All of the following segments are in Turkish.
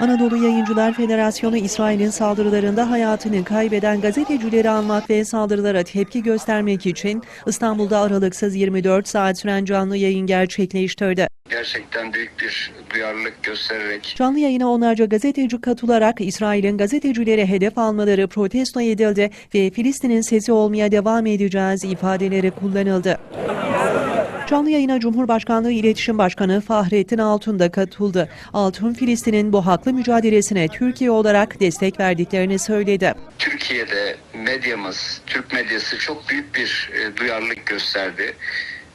Anadolu Yayıncılar Federasyonu İsrail'in saldırılarında hayatını kaybeden gazetecileri anmak ve saldırılara tepki göstermek için İstanbul'da aralıksız 24 saat süren canlı yayın gerçekleştirdi. gerçekten büyük bir duyarlılık göstererek Canlı yayına onlarca gazeteci katılarak İsrail'in gazetecileri hedef almaları protesto edildi ve Filistin'in sesi olmaya devam edeceğiz ifadeleri kullanıldı. Canlı yayına Cumhurbaşkanlığı İletişim Başkanı Fahrettin Altun da katıldı. Altun, Filistin'in bu haklı mücadelesine Türkiye olarak destek verdiklerini söyledi. Türkiye'de medyamız, Türk medyası çok büyük bir e, duyarlılık gösterdi.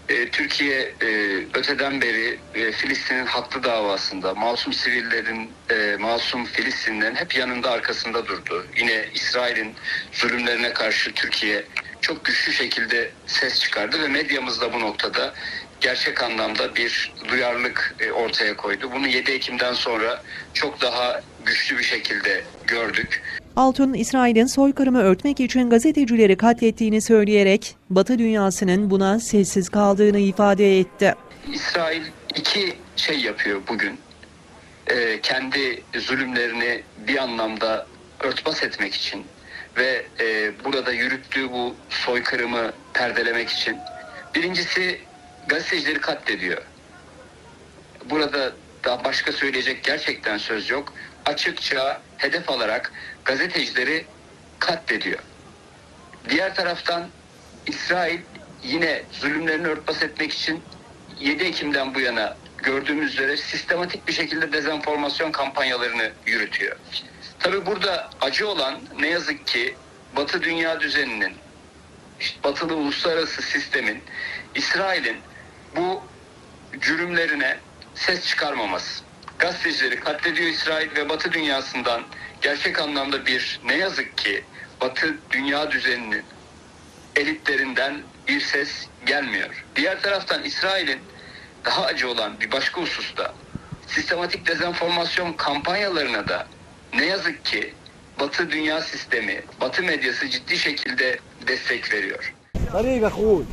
E, Türkiye e, öteden beri e, Filistin'in haklı davasında masum sivillerin, e, masum Filistinlerin hep yanında arkasında durdu. Yine İsrail'in zulümlerine karşı Türkiye çok güçlü şekilde ses çıkardı ve medyamız da bu noktada gerçek anlamda bir duyarlılık e, ortaya koydu. Bunu 7 Ekim'den sonra çok daha güçlü bir şekilde gördük. Altun, İsrail'in soykırımı örtmek için gazetecileri katlettiğini söyleyerek Batı dünyasının buna sessiz kaldığını ifade etti. İsrail iki şey yapıyor bugün. Ee, kendi zulümlerini bir anlamda örtbas etmek için ve e, burada yürüttüğü bu soykırımı perdelemek için. Birincisi gazetecileri katlediyor. Burada daha başka söyleyecek gerçekten söz yok. Açıkça hedef alarak gazetecileri katlediyor. Diğer taraftan İsrail yine zulümlerini örtbas etmek için 7 Ekim'den bu yana gördüğümüz üzere sistematik bir şekilde dezenformasyon kampanyalarını yürütüyor. Tabi burada acı olan ne yazık ki Batı dünya düzeninin, batılı uluslararası sistemin İsrail'in bu cürümlerine ses çıkarmaması. Gazetecileri katlediyor İsrail ve Batı dünyasından gerçek anlamda bir ne yazık ki Batı dünya düzeninin elitlerinden bir ses gelmiyor. Diğer taraftan İsrail'in daha acı olan bir başka hususta sistematik dezenformasyon kampanyalarına da ne yazık ki Batı dünya sistemi, Batı medyası ciddi şekilde destek veriyor. طريق اخوي